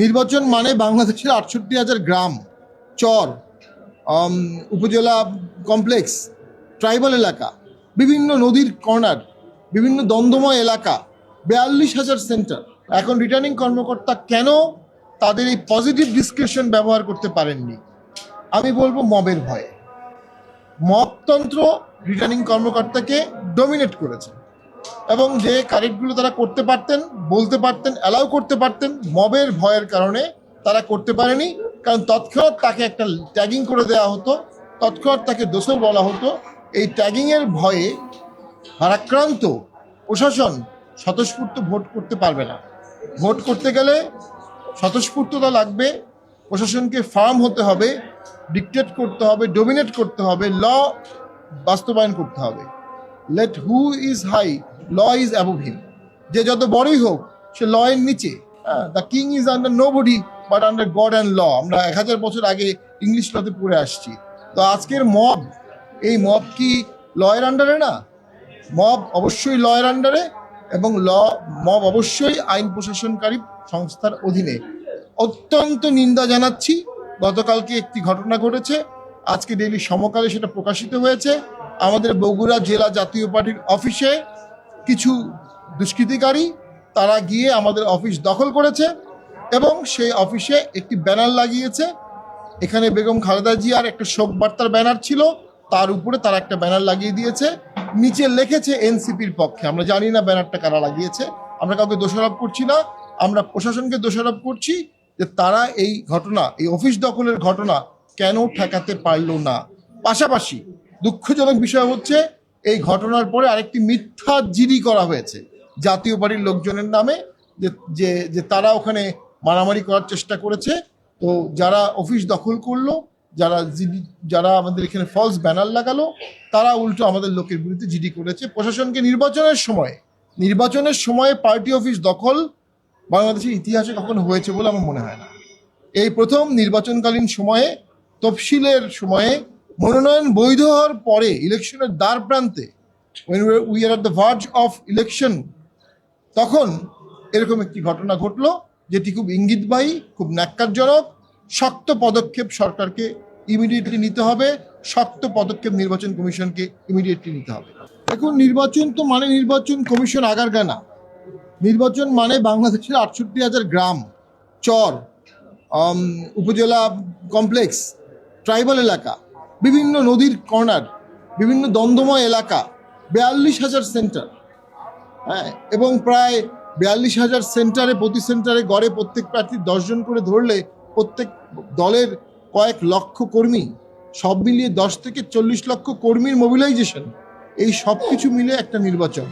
নির্বাচন মানে বাংলাদেশের আটষট্টি হাজার গ্রাম, চর উপজেলা কমপ্লেক্স ট্রাইবাল এলাকা, বিভিন্ন নদীর কর্নার, বিভিন্ন দ্বন্দ্বময় এলাকা, বিয়াল্লিশ হাজার সেন্টার এখন রিটার্নিং কর্মকর্তা কেন তাদের এই পজিটিভ ডিসক্রিপশন ব্যবহার করতে পারেননি? আমি বলব মবের ভয়ে। মবতন্ত্র রিটার্নিং কর্মকর্তাকে ডমিনেট করেছে। এবং যে কারেক্টগুলো তারা করতে পারতেন, বলতে পারতেন অ্যালাউ করতে পারতেন, মবের ভয়ের কারণে তারা করতে পারেনি। কারণ তৎক্ষণাৎ তাকে একটা ট্যাগিং করে দেওয়া হতো, তৎক্ষণাৎ তাকে দোষর বলা হতো। এই ট্যাগিংয়ের ভয়ে ভারাক্রান্ত প্রশাসন স্বতঃস্ফূর্ত ভোট করতে পারবে না। ভোট করতে গেলে স্বতঃস্ফূর্ততা লাগবে, প্রশাসনকে ফার্ম হতে হবে ডিকটেট করতে হবে ডোমিনেট করতে হবে ল বাস্তবায়ন করতে হবে। Let who is high law is above him যে যত বড়ই হোক, সে ল এর নিচে। The king is under nobody but under God and law আমরা এক হাজার বছর আগে ইংলিশ লতে পড়ে আসছি। তো আজকের মব এই মব কি ল এর আন্ডারে না? মব অবশ্যই ল এর আন্ডারে এবং ল মব অবশ্যই আইন প্রশাসনকারী সংস্থার অধীনে। অত্যন্ত নিন্দা জানাচ্ছি। গতকালকে একটি ঘটনা ঘটেছে। আজকে ডেইলি সমকালে সেটা প্রকাশিত হয়েছে। আমাদের বগুড়া জেলা জাতীয় পার্টির অফিসে কিছু দুষ্কৃতিকারী, তারা গিয়ে আমাদের অফিস দখল করেছে এবং সেই অফিসে একটি ব্যানার লাগিয়েছে। এখানে বেগম খালেদা জিয়ার একটা শোক বার্তার ব্যানার ছিল, তার উপরে তারা একটা ব্যানার লাগিয়ে দিয়েছে। নিচে লিখেছে এনসিপির পক্ষে। আমরা জানি না ব্যানারটা কারা লাগিয়েছে। আমরা কাউকে দোষারোপ করছি না। আমরা প্রশাসনকে দোষারোপ করছি যে তারা এই ঘটনা, এই অফিস দখলের ঘটনা কেন ঠেকাতে পারল না। পাশাপাশি দুঃখজনক বিষয় হচ্ছে, এই ঘটনার পরে আরেকটি মিথ্যা জিডি করা হয়েছে। জাতীয় বাড়ির লোকজনের নামে, যে যে তারা ওখানে মারামারি করার চেষ্টা করেছে। তো যারা অফিস দখল করল, যারা জিডি, যারা আমাদের এখানে ফলস ব্যানার লাগালো, তারা উল্টো আমাদের লোকের বিরুদ্ধে জিডি করেছে। প্রশাসনকে নির্বাচনের সময় নির্বাচনের সময় পার্টি অফিস দখল বাংলাদেশের ইতিহাসে কখনো হয়েছে বলে আমার মনে হয় না। এই প্রথম নির্বাচনকালীন সময়ে, তফসিলের সময়ে মনোনয়ন বৈধ হওয়ার পরে ইলেকশনের দ্বার প্রান্তে we are at the verge of election তখন এরকম একটি ঘটনা ঘটলো, যেটি খুব ইঙ্গিতবাহী, খুব ন্যাক্কারজনক। শক্ত পদক্ষেপ সরকারকে ইমিডিয়েটলি নিতে হবে। শক্ত পদক্ষেপ নির্বাচন কমিশনকে ইমিডিয়েটলি নিতে হবে। দেখুন, নির্বাচন তো মানে নির্বাচন কমিশন আগারগা না নির্বাচন মানে বাংলাদেশের আটষট্টি হাজার গ্রাম, চর উপজেলা কমপ্লেক্স, ট্রাইবাল এলাকা। বিভিন্ন নদীর কর্নার, বিভিন্ন দ্বন্দ্বময় এলাকা, বিয়াল্লিশ হাজার সেন্টার। হ্যাঁ এবং প্রায় বিয়াল্লিশ হাজার সেন্টারে, প্রতি সেন্টারে গড়ে প্রত্যেক প্রার্থী দশজন করে ধরলে প্রত্যেক দলের কয়েক লক্ষ কর্মী, সব মিলিয়ে দশ থেকে চল্লিশ লক্ষ কর্মীর মোবিলাইজেশন এই সব কিছু মিলে একটা নির্বাচন।